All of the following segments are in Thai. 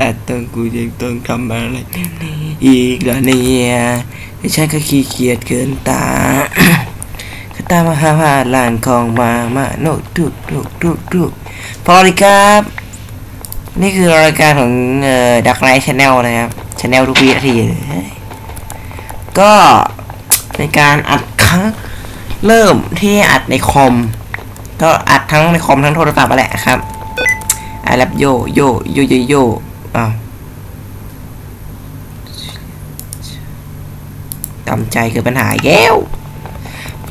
อัดต้องกูยังต้องทำอะไรอีกแล้วเนี่ยแต่ฉันก็ขี้เกียจเกินตาก็ตามมาหาว่าลานของมามาโนทุกทุกทุกทุกพอเลยครับ นี่คือรายการของเอ่อดักไนท์ชาแนลนะครับชาแนลทุกวินาทีเลยก็ในการอัดครั้งเริ่มที่อัดในคอม ก็อัดทั้งในคอมทั้งโทรศัพท์ไปแหละครับอัดแบบโยโยโยโยโย อ้าวตามใจคือปัญหาอีกแล้ว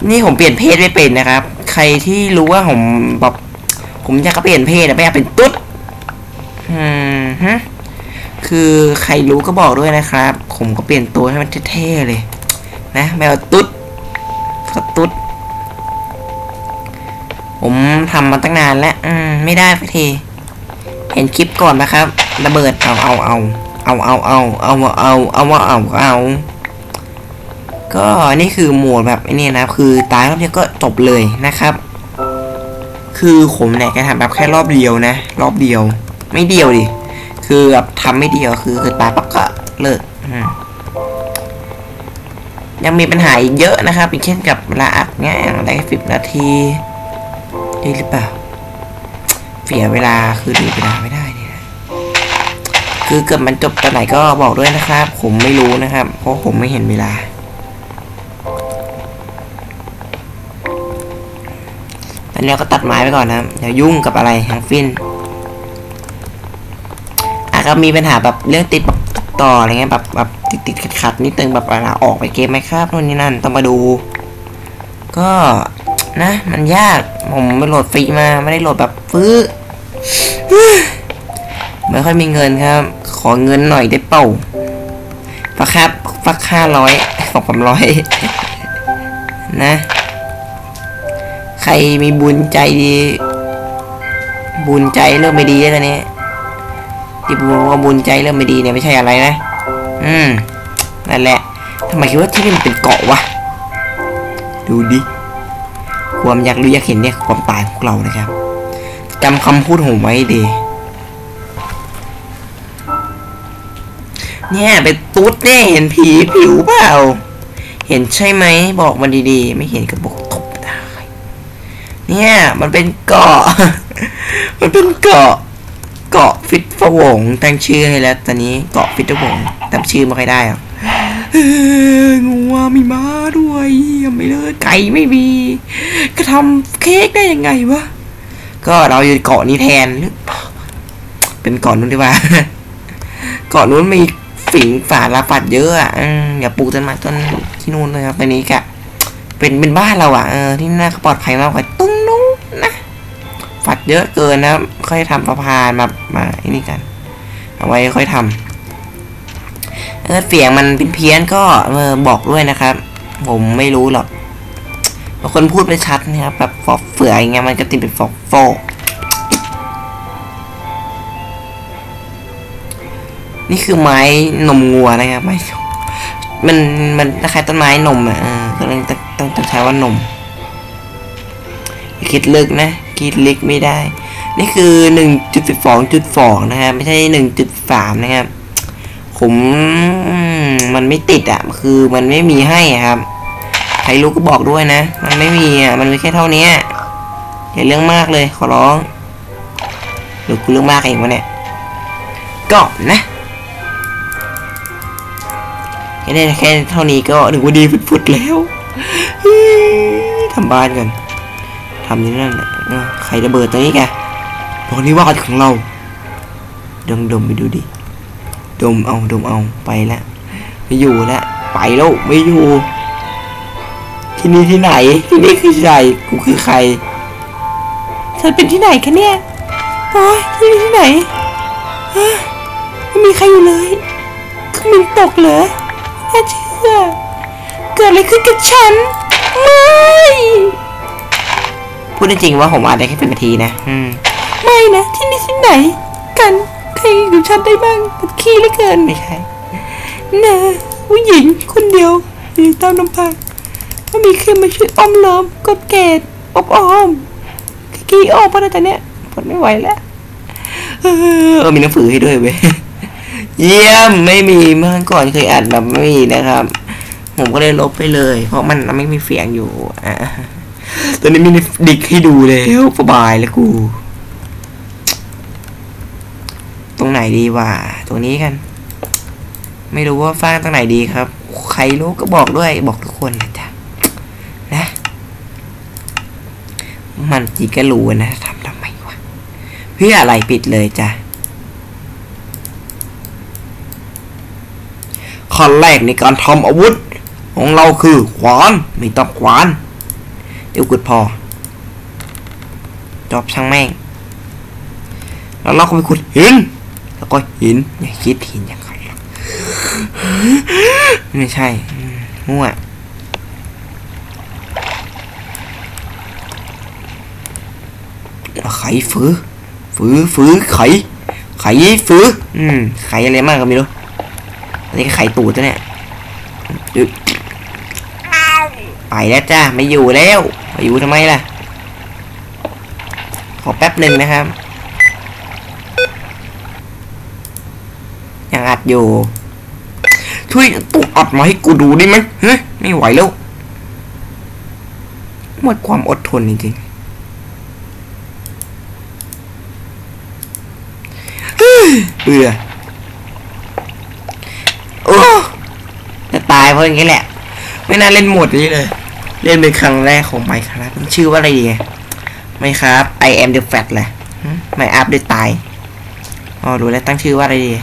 นี่ผมเปลี่ยนเพศไม่เป็นนะครับ ใครที่รู้ว่าผมแบบผมอยากเปลี่ยนเพศอะไม่อยากเป็นตุ๊ดอืมฮะคือใครรู้ก็บอกด้วยนะครับ ผมก็เปลี่ยนตัวให้มันเท่ๆเลย นะแมวตุ๊ดก็ตุ๊ด ผมทำมาตั้งนานแล้ว อืม ไม่ได้สักที เห็นคลิปก่อนนะครับ ระเบิดเอาเอาเอาเอาเอาเอาเอาเอาเอาเอาเอาเอาก็นี่คือโหมดแบบนี่นะคือตายรอบเดียวก็จบเลยนะครับ คือผมเนี่ยแกทำแบบแค่รอบเดียวนะ รอบเดียว ไม่เดียวดิ คือแบบทำไม่เดียวคือคือตายปั๊บก็เลิกยังมีปัญหาอีกเยอะนะครับอย่างเช่นกับเวลาอัดเนี่ยได้สิบนาทีดีหรือเปล่าเสียเวลาคือดูเวลาไม่ได้ คือเกิดมันจบตอนไหนก็บอกด้วยนะครับ ผมไม่รู้นะครับ เพราะผมไม่เห็นเวลาตอนนี้ก็ตัดไม้ไปก่อนนะอย่ายุ่งกับอะไรทั้งฟินอาจจะมีปัญหาแบบเรื่องติดต่ออะไรเงี้ยแบบแบบติดติดขัดขัดนิดนึงแบบเวลาออกไปเกมไหมครับนู่นนี่นั่นต้องมาดู ก็นะ มันยาก ผมไปโหลดฟรีมาไม่ได้โหลดแบบฟื้อ ไม่ค่อยมีเงินครับ ขอเงินหน่อยได้เป่าฟักครับฟักห้าร้อยสองสามร้อยนะ ใครมีบุญใจดี บุญใจเริ่มไม่ดีแล้วตอนนี้ที่ผมว่าบุญใจเริ่มไม่ดีเนี่ยไม่ใช่อะไรนะ อืมนั่นแหละทำไมคิดว่าที่นี่มันเป็นเกาะวะ ดูดิ ความอยากรู้อยากเห็นเนี่ยความตายของเรานะครับจำคำพูดผมไว้ดี เนี่ยเป็นตุ๊ดแน่เห็นผีผิวเปล่า เห็นใช่ไหมบอกมาดีๆ ไม่เห็นก็บอกตบได้ เนี่ยมันเป็นเกาะ มันเป็นเกาะ เกาะฟิตฟวงตั้งชื่อให้แล้วตอนนี้เกาะฟิตฟวงตั้งชื่อไม่ค่อยได้หรอกเอ้ยงูว่ามีม้าด้วยเยี่ยมไม่เลยไก่ไม่มีกระทำเค้กได้ยังไงวะก็เราอยู่เกาะนี้แทนเปล่าเป็นเกาะนู้นดีกว่าเกาะนู้นมี ฝิงฝาลาปัดเยอะอะอย่าปลูกต้นไม้ต้นที่นู่นเลยครับตอนนี้กะเป็นเป็นบ้านเราอะเออที่น่าปลอดภัยมากกว่าตรงนู้นนะฝัดเยอะเกินนะค่อยทำสะพานมามาไอ้นี่กัน เอาไว้ค่อยทำเออเสียงมันเป็นเพี้ยนก็เออบอกด้วยนะครับ ผมไม่รู้หรอกบางคนพูดไม่ชัดนะครับแบบฟอกเฟืออย่างเงี้ยมันก็ติดเป็นฟอกโฟก นี่คือไม้นมงัวนะครับไม่มันมันคล้ายต้นไม้นมอะก็เลยต้องต้องต้องใช้ว่านม คิดลึกนะ คิดลึกไม่ได้ นี่คือหนึ่งจุดสิบสองจุดสองนะครับ ไม่ใช่หนึ่งจุดสามนะครับผมมมันไม่ติดอะ คือมันไม่มีให้ครับ ใครรู้ก็บอกด้วยนะ มันไม่มีอะ มันมีแค่เท่านี้อย่าเรื่องมากเลยขอร้องหรือกูเรื่องมากเองวะเนี่ย ก็นะ แค่ได้แค่เท่านี้ก็ถึงว่าดีฟุดๆแล้วทำบ้านกันทำนี่นั่นแหละใครระเบิดตัวนี้แกบอกนี่ว่าของเราดมดมไปดูดิดมเอาดมเอาไปแล้วไม่อยู่แล้วไปแล้วไม่อยู่ ที่นี่ที่ไหนที่นี่คือใครกูคือใครฉันเป็นที่ไหนคะเนี่ยโอ้ยที่นี่ที่ไหนไม่มีใครอยู่เลยคืองบินตกเหรอ น่าเชื่อ เกิดอะไรขึ้นกับฉัน ไม่ พูดจริงๆว่าผมอาจได้แค่เป็นนาทีนะ อืม ไม่นะ ที่นี่ที่ไหน กันใครอยู่ฉันได้บ้างตัดขี้เหลือเกินไม่ใช่นะผู้หญิงคนเดียวอยู่ตามลำพังไม่มีใครมาช่วยอ้อมล้อมกดเกตอบอ้อมขี้อ้อมเพราะอะไรตอนเนี้ยปวดไม่ไหวแล้ว เออ มีหนังสือให้ด้วยเว้ย เยี่ยมไม่มีเมื่อก่อนเคยอัดแบบไม่มีนะครับ ผมก็เลยลบไปเลย เพราะมันไม่มีเสียงอยู่อะตอนนี้มีดิกให้ดูแล้วสบายแล้วกู ตรงไหนดีวะตรงนี้กัน ไม่รู้ว่าฟ้างตรงไหนดีครับ ใครรู้ก็บอกด้วยบอกทุกคนนะจ๊ะนะ มันจีก็รู้นะทำทำไมวะเพื่ออะไรปิดเลยจ้ะ ขั้นแรกในการทำอาวุธ ของเราคือขวานไม่ต้องขวานเดี๋ยวกุดพอ จอบช่างแม่ง แล้วเราก็ไปขุดหิน แล้วก็หินอย่าคิดหินอย่างไรหรอกไม่ใช่มั่วไขฝือฝือฝือไข ไขฝืออืมไขอะไรมากก็ไม่รู้ นนี้ก็ไขตูดตัวเนี่ยดึ๊ดไปแล้วจ้าไม่อยู่แล้วไปอยู่ทำไมล่ะ ขอแป๊บหนึ่งนะครับยังอัดอยู่ช่วยตุกอัดมาให้กูดูได้ไหมเฮ้ยไม่ไหวแล้วหมดความอดทนจริงๆเฮ้ยเบื่อโอ้จะตายเพราะอย่างนี้แหละ ไม่น่าเล่นโหมดนี้เลย เล่นเป็นครั้งแรกของไมค์ครับมันชื่อว่าอะไรดีไมค์ครับ I am the fat แหละไม่อัพด้วยตายอ๋อรู้แล้วตั้งชื่อว่าอะไรดี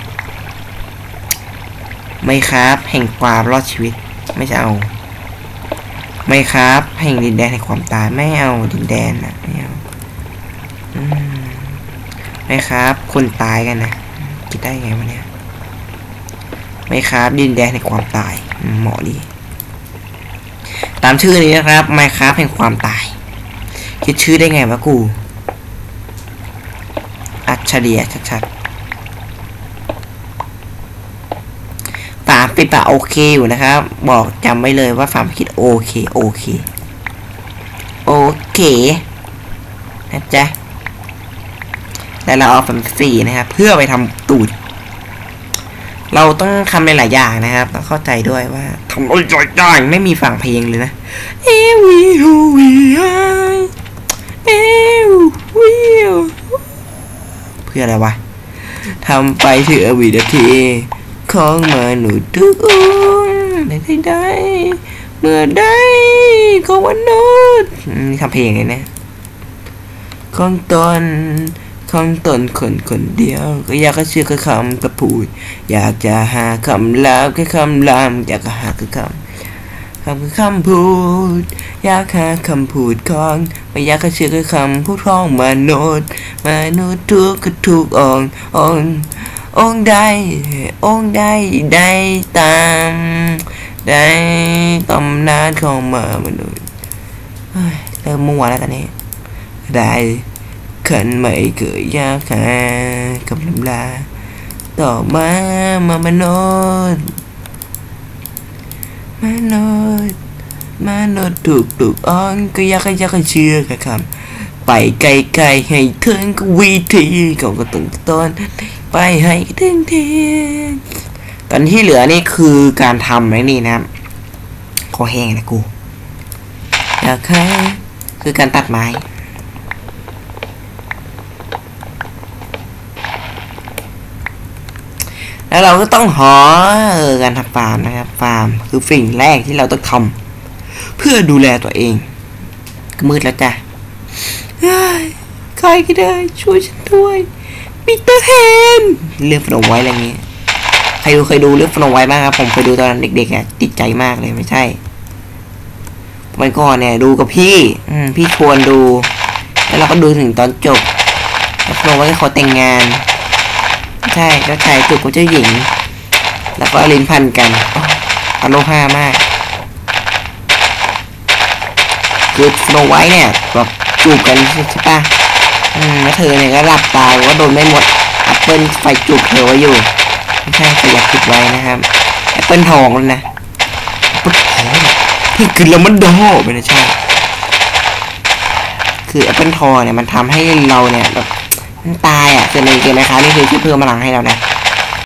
ไม่ครับ แห่งความรอดชีวิต ไม่จะเอา ไม่ครับ แห่งดินแดนแห่งความตายไม่เอาดินแดนนะไม่เอาอืมไม่ครับ คนตายกันนะคิดได้ไงวะเนี่ย ไม่ครับดินแดนแห่งความตายเหมาะดีตามชื่อนี้นะครับไม่ครับแห่งความตาย คิดชื่อได้ไงวะกู อัจฉริยะชัดๆฝาปิดปะโอเคอยู่นะครับ บอกจำไว้เลยว่าฝามคิดโอเคโอเคโอเคนะจ๊ะแล้วเราเอาฝันสี่นะครับ เพื่อไปทำตูด เราต้องทำในหลายอย่างนะครับ ต้องเข้าใจด้วยว่าทำอะไรได้ไม่มีฝั่งเพลงเลยนะ Every who we are Every เพื่ออะไรวะทำไปเถอะวินาทีของมนุษย์ทุกคนได้ได้เมื่อได้ของมนุษย์นี่ทำเพลงเลยนะของตน ของตนคนคนเดียว ก็อยากจะเชื่อแค่คำกระพูด อยากจะหาคำลามแค่คำลามอยากจะหาคือคำคำคือคำพูด อยากหาคำพูดของไม่อยากจะเชื่อแค่คำพูดของมนุษย์มนุษย์ทุกข์ทุกองององได้องได้ได้ตามได้ตำนานของมนุษย์เฮ้ยเริ่มมัวแล้วตอนนี้ได้ ขันไม่เกิดยากหากับลำลาต่อมามามนุษย์มนุษย์มนุษย์ถูกถูกอ้อนก็ยากให้อยากเชื่อกับคำไปไกลๆให้ถึงกับวิธีของกระตุ้นต้นไปให้ถึงทีตอนที่เหลือนี่คือการทำไอ้นี่นะครับคอแห้งนะกูอยากให้คือการตัดไม้ แล้วเราก็ต้องหอการทำฟาร์มนะครับ ฟาร์มคือสิ่งแรกที่เราต้องทำเพื่อดูแลตัวเอง มืดแล้วจ้ะใครก็ได้ ช่วยฉันด้วยปีเตอร์แฮนเรื่องฟนไว้อะไรเงี้ยใครดูเคยดูเรื่องฟนไว้บ้างครับ ผมเคยดูตอนเด็กๆอะติดใจมากเลยไม่ใช่วันก่อนเนี่ยดูกับพี่อืพี่ชวนดู แล้วเราก็ดูถึงตอนจบแล้วฟนไว้ก็เขาแต่งงาน ใช่เจ้าชายจูบกับเจ้าหญิง แล้วก็ลิ้นพันกันอโลฮามากคือสโนไวท์เนี่ยแบบจูบกันใช่ปะอืมแล้วเธอเนี่ยก็หลับตาว่าโดนไม่หมดแอปเปิลไฟจูบเธอไว้อยู่ไม่ใช่ขยับผิดไว้นะครับแอปเปิลทองแล้วนะแอปเปิลทองที่กินแล้วมันดอไม่ใช่คือแอปเปิลทองเนี่ยมันทำให้เราเนี่ยแบบ ตายอะส่วนในเกมนะคะนี่คือที่เพิ่มพลังให้เรานะ